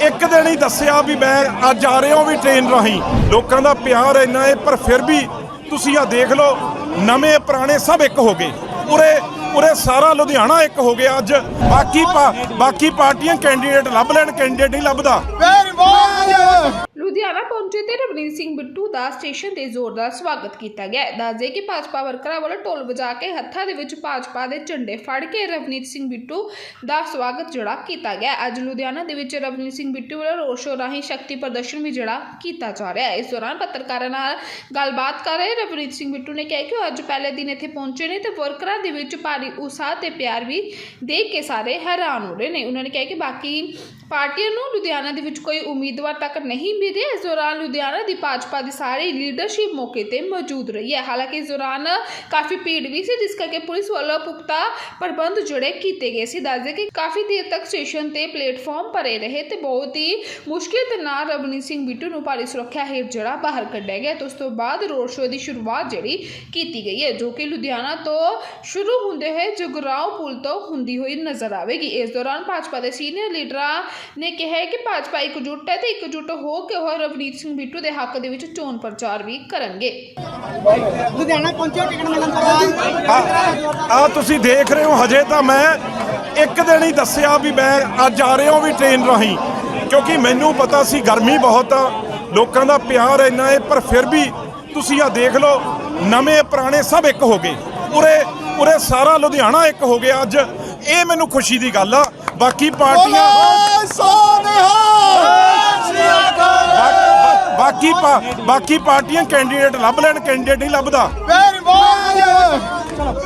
ਇੱਕ ਦਿਨ ਹੀ ਦੱਸਿਆ ਵੀ ਮੈਂ ਅੱਜ ਆ ਰਿਹਾ ਵੀ ਟ੍ਰੇਨ ਰਾਹੀਂ। ਲੋਕਾਂ ਦਾ ਪਿਆਰ ਇੰਨਾ ਹੈ ਪਰ ਫਿਰ ਵੀ ਤੁਸੀਂ ਆ ਦੇਖ ਲਓ, ਨਵੇਂ ਪੁਰਾਣੇ ਸਭ ਇੱਕ ਹੋ ਗਏ। ਉਰੇ ਉਰੇ ਸਾਰਾ ਲੁਧਿਆਣਾ ਇੱਕ ਹੋ ਗਿਆ ਅੱਜ। ਬਾਕੀ ਪਾ- ਬਾਕੀ ਪਾਰਟੀਆਂ ਕੈਂਡੀਡੇਟ ਲੱਭ ਲੈਣ ਕੈਂਡੀਡੇਟ ਨਹੀਂ ਲੱਭਦਾ। ਤੇ ਰਵਨੀਤ ਸਿੰਘ ਬਿੱਟੂ ਦਾ ਸਟੇਸ਼ਨ ਤੇ ਜ਼ੋਰਦਾਰ ਸਵਾਗਤ ਕੀਤਾ ਗਿਆ। ਦੱਸਦੇ ਕਿ ਭਾਜਪਾ ਵਰਕਰਾਂ ਵੱਲੋਂ ਢੋਲ ਵਜਾ ਕੇ ਹੱਥਾਂ ਦੇ ਵਿੱਚ ਭਾਜਪਾ ਦੇ ਝੰਡੇ ਫੜ ਕੇ ਰਵਨੀਤ ਸਿੰਘ ਬਿੱਟੂ ਦਾ ਸਵਾਗਤ ਜਿਹੜਾ ਕੀਤਾ ਗਿਆ। ਅੱਜ ਲੁਧਿਆਣਾ ਦੇ ਵਿੱਚ ਰਵਨੀਤ ਸਿੰਘ ਬਿੱਟੂ ਵੱਲੋਂ ਰੋਡ ਸ਼ੋਅ ਰਾਹੀਂ ਸ਼ਕਤੀ ਪ੍ਰਦਰਸ਼ਨ ਵੀ ਜਿਹੜਾ ਕੀਤਾ ਜਾ ਰਿਹਾ ਹੈ। ਇਸ ਦੌਰਾਨ ਪੱਤਰਕਾਰਾਂ ਨਾਲ ਗੱਲਬਾਤ ਕਰ ਰਹੇ ਰਵਨੀਤ ਸਿੰਘ ਬਿੱਟੂ ਨੇ ਕਿਹਾ ਕਿ ਉਹ ਅੱਜ ਪਹਿਲੇ ਦਿਨ ਇੱਥੇ ਪਹੁੰਚੇ ਨੇ ਤੇ ਵਰਕਰਾਂ ਦੇ ਵਿੱਚ ਭਾਰੀ ਉਤਸ਼ਾਹ ਤੇ ਪਿਆਰ ਵੀ ਦੇਖ ਕੇ ਸਾਰੇ ਹੈਰਾਨ ਹੋ ਰਹੇ ਨੇ। ਉਹਨਾਂ ਨੇ ਕਿਹਾ ਕਿ ਬਾਕੀ ਪਾਰਟੀਆਂ ਨੂੰ ਲੁਧਿਆਣਾ ਦੇ ਵਿੱਚ ਕੋਈ ਉਮੀਦਵਾਰ ਤੱਕ ਨਹੀਂ ਮਿਲਿਆ ਇਸ ਦੌਰਾਨ ਲੁਧਿਆਣਾ ਦੀ ਭਾਜਪਾ ਦੀ ਸਾਰੀ ਲੀਡਰਸ਼ਿਪ ਮੌਕੇ ਤੇ ਮੌਜੂਦ ਰਹੀ ਹੈ। ਹਾਲਾਂਕਿ ਇਸ ਦੌਰਾਨ ਕਾਫੀ ਭੀੜ ਵੀ ਸੀ, ਜਿਸ ਕਰਕੇ ਪੁਲਿਸ ਵੱਲੋਂ ਪੁਖਤਾ ਪ੍ਰਬੰਧ ਜਿਹੜੇ ਕੀਤੇ ਗਏ ਸੀ। ਦੱਸਦੇ ਕਿ ਕਾਫੀ ਦੇਰ ਤੱਕ ਸਟੇਸ਼ਨ ਤੇ ਪਲੇਟਫਾਰਮ ਭਰੇ ਰਹੇ ਤੇ ਬਹੁਤ ਹੀ ਮੁਸ਼ਕਿਲ ਦੇ ਨਾਲ ਰਵਨੀਤ ਸਿੰਘ ਬਿੱਟੂ ਨੂੰ ਭਾਰੀ ਸੁਰੱਖਿਆ ਹੇਠ ਜਿਹੜਾ ਬਾਹਰ ਕੱਢਿਆ ਗਿਆ ਤੇ ਉਸ ਤੋਂ ਬਾਅਦ ਰੋਡ ਸ਼ੋਅ ਦੀ ਸ਼ੁਰੂਆਤ ਜਿਹੜੀ ਕੀਤੀ ਗਈ ਹੈ, ਜੋ ਕਿ ਲੁਧਿਆਣਾ ਤੋਂ ਸ਼ੁਰੂ ਹੁੰਦੇ ਹੋਏ ਜਗਰਾਉਂ ਪੁਲ ਤੋਂ ਹੁੰਦੀ ਹੋਈ ਨਜ਼ਰ ਆਵੇਗੀ। ਇਸ ਦੌਰਾਨ ਭਾਜਪਾ ਦੇ ਸੀਨੀਅਰ ਲੀਡਰਾਂ ਨੇ ਕਿਹਾ ਹੈ ਕਿ ਭਾਜਪਾ ਇਕਜੁੱਟ ਹੈ ਤੇ ਇਕਜੁੱਟ ਹੋ ਕੇ ਉਹ ਰਵਨੀਤ ਸਿੰਘ ਬਿੱਟੂ ਦੇ ਹੱਕ ਦੇ ਵਿੱਚ ਚੋਣ ਪ੍ਰਚਾਰ ਵੀ ਕਰਨਗੇ। ਲੁਧਿਆਣਾ ਪਹੁੰਚੇ ਟਿਕਟ ਮਿਲਣ ਤੋਂ ਬਾਅਦ। ਆ ਤੁਸੀਂ ਦੇਖ ਰਹੇ ਹੋ ਹਜੇ ਤਾਂ ਮੈਂ ਇੱਕ ਦਿਨ ਹੀ ਦੱਸਿਆ ਵੀ ਮੈਂ ਅੱਜ ਆ ਰਿਹਾ ਹਾਂ ਵੀ ਟ੍ਰੇਨ ਰਾਹੀਂ। ਕਿਉਂਕਿ ਮੈਨੂੰ ਪਤਾ ਸੀ ਗਰਮੀ ਬਹੁਤ ਆ ਲੋਕਾਂ ਦਾ ਪਿਆਰ ਇੰਨਾ ਹੈ ਪਰ ਫਿਰ ਵੀ ਤੁਸੀਂ ਆ ਦੇਖ ਲਓ ਨਵੇਂ ਪੁਰਾਣੇ ਸਭ ਇੱਕ ਹੋ ਗਏ। ਉਰੇ ਉਰੇ ਸਾਰਾ ਲੁਧਿਆਣਾ ਇੱਕ ਹੋ ਗਿਆ ਅੱਜ। ਇਹ ਮੈਨੂੰ ਖੁਸ਼ੀ ਦੀ ਗੱਲ ਆ। ਬਾਕੀ ਪਾਰਟੀਆਂ ਬਾਕੀ ਬਾਕੀ ਪਾਰਟੀਆਂ ਕੈਂਡੀਡੇਟ ਲੱਭ ਲੈਣ ਕੈਂਡੀਡੇਟ ਨਹੀਂ ਲੱਭਦਾ। ਵੈਰੀ